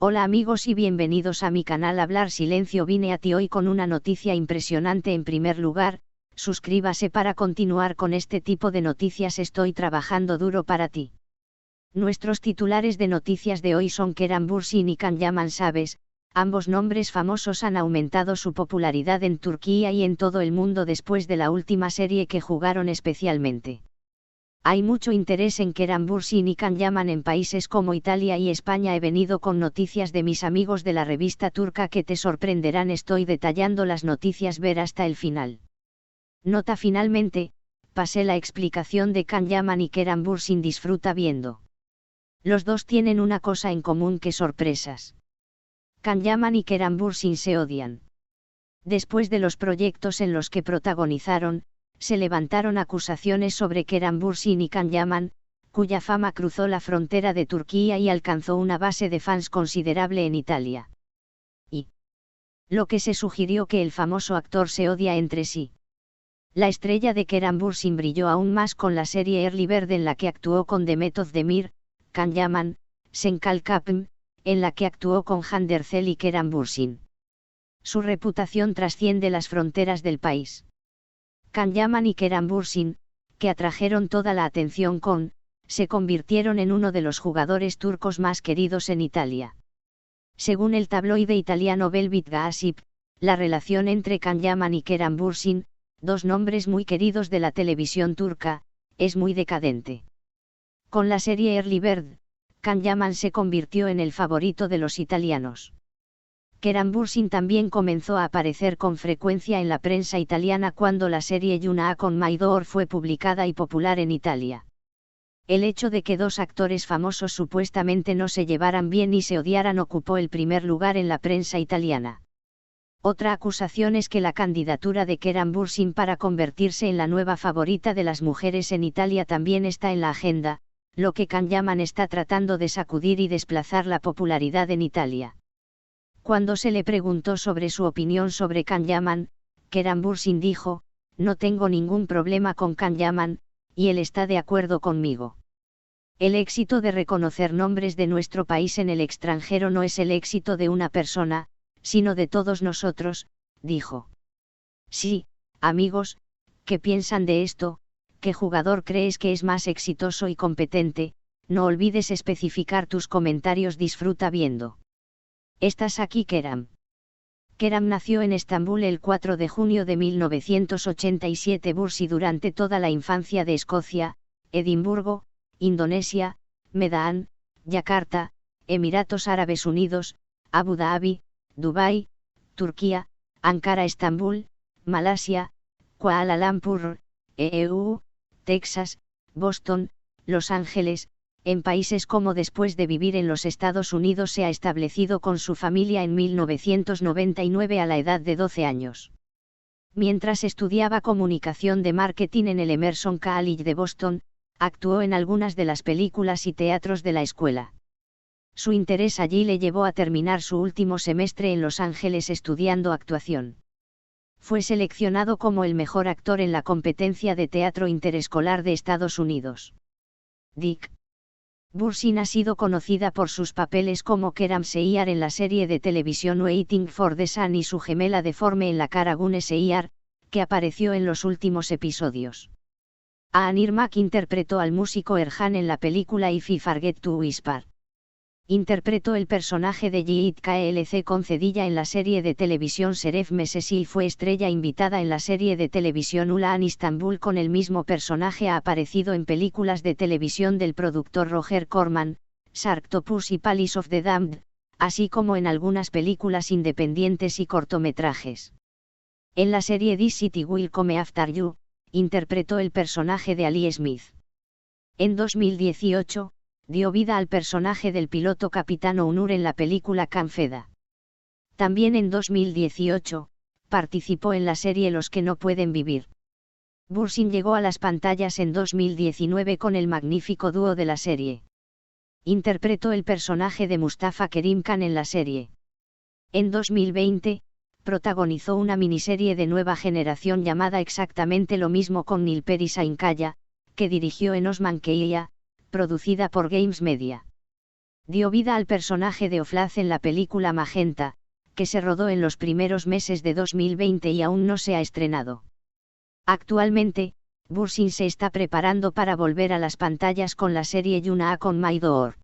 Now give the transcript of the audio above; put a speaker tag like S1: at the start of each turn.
S1: Hola amigos y bienvenidos a mi canal Hablar Silencio. Vine a ti hoy con una noticia impresionante en primer lugar, suscríbase para continuar con este tipo de noticias. Estoy trabajando duro para ti. Nuestros titulares de noticias de hoy son Kerem Bursin y Can Yaman Sabes, ambos nombres famosos han aumentado su popularidad en Turquía y en todo el mundo después de la última serie que jugaron especialmente. Hay mucho interés en Kerem Bursin y Can Yaman en países como Italia y España. He venido con noticias de mis amigos de la revista turca que te sorprenderán. Estoy detallando las noticias. Ver hasta el final. Nota finalmente, pasé la explicación de Can Yaman y Kerem Bursin disfruta viendo. Los dos tienen una cosa en común que sorpresas. Can Yaman y Kerem Bursin se odian. Después de los proyectos en los que protagonizaron, se levantaron acusaciones sobre Kerem Bursin y Can Yaman, cuya fama cruzó la frontera de Turquía y alcanzó una base de fans considerable en Italia. Y lo que se sugirió que el famoso actor se odia entre sí. La estrella de Kerem Bursin brilló aún más con la serie Early Bird en la que actuó con Demet Özdemir, Can Yaman, Senkal Kapm, en la que actuó con Handercel y Kerem Bursin. Su reputación trasciende las fronteras del país. Can Yaman y Kerem Bursin, que atrajeron toda la atención con, se convirtieron en uno de los jugadores turcos más queridos en Italia. Según el tabloide italiano Velvet Gossip, la relación entre Can Yaman y Kerem Bursin, dos nombres muy queridos de la televisión turca, es muy decadente. Con la serie Early Bird, Can Yaman se convirtió en el favorito de los italianos. Kerem Bursin también comenzó a aparecer con frecuencia en la prensa italiana cuando la serie Yuna con Maidor fue publicada y popular en Italia. El hecho de que dos actores famosos supuestamente no se llevaran bien y se odiaran ocupó el primer lugar en la prensa italiana. Otra acusación es que la candidatura de Kerem Bursin para convertirse en la nueva favorita de las mujeres en Italia también está en la agenda, lo que Can Yaman está tratando de sacudir y desplazar la popularidad en Italia. Cuando se le preguntó sobre su opinión sobre Can Yaman, Kerem Bursin dijo, no tengo ningún problema con Can Yaman, y él está de acuerdo conmigo. El éxito de reconocer nombres de nuestro país en el extranjero no es el éxito de una persona, sino de todos nosotros, dijo. Sí, amigos, ¿qué piensan de esto? ¿Qué jugador crees que es más exitoso y competente? No olvides especificar tus comentarios. Disfruta viendo. Estás aquí Kerem. Kerem nació en Estambul el 4 de junio de 1987 Bursi durante toda la infancia de Escocia, Edimburgo, Indonesia, Medan, Yakarta, Emiratos Árabes Unidos, Abu Dhabi, Dubái, Turquía, Ankara Estambul, Malasia, Kuala Lumpur, EU, Texas, Boston, Los Ángeles, en países como después de vivir en los Estados Unidos se ha establecido con su familia en 1999 a la edad de 12 años. Mientras estudiaba comunicación de marketing en el Emerson College de Boston, actuó en algunas de las películas y teatros de la escuela. Su interés allí le llevó a terminar su último semestre en Los Ángeles estudiando actuación. Fue seleccionado como el mejor actor en la competencia de teatro interescolar de Estados Unidos. Dick, Bursin ha sido conocida por sus papeles como Kerem Seyar en la serie de televisión Waiting for the Sun y su gemela deforme en la cara Gune Seyar, que apareció en los últimos episodios. Anir Mak interpretó al músico Erhan en la película If I Forget to Whisper interpretó el personaje de Yiğit KLC Concedilla en la serie de televisión Seref Mesesil fue estrella invitada en la serie de televisión Ulan Istanbul con el mismo personaje ha aparecido en películas de televisión del productor Roger Corman, Sharktopus y Palace of the Damned, así como en algunas películas independientes y cortometrajes. En la serie This City Will Come After You, interpretó el personaje de Ali Smith. En 2018, dio vida al personaje del piloto Capitano Unur en la película Canfeda. También en 2018, participó en la serie Los que no pueden vivir. Bursin llegó a las pantallas en 2019 con el magnífico dúo de la serie. Interpretó el personaje de Mustafa Kerim Khan en la serie. En 2020, protagonizó una miniserie de nueva generación llamada exactamente lo mismo con Nilperi Sainkaya, que dirigió en Osman Keia, producida por Games Media. dio vida al personaje de Oflaz en la película Magenta, que se rodó en los primeros meses de 2020 y aún no se ha estrenado. Actualmente, Bursin se está preparando para volver a las pantallas con la serie Yuna con Maidor.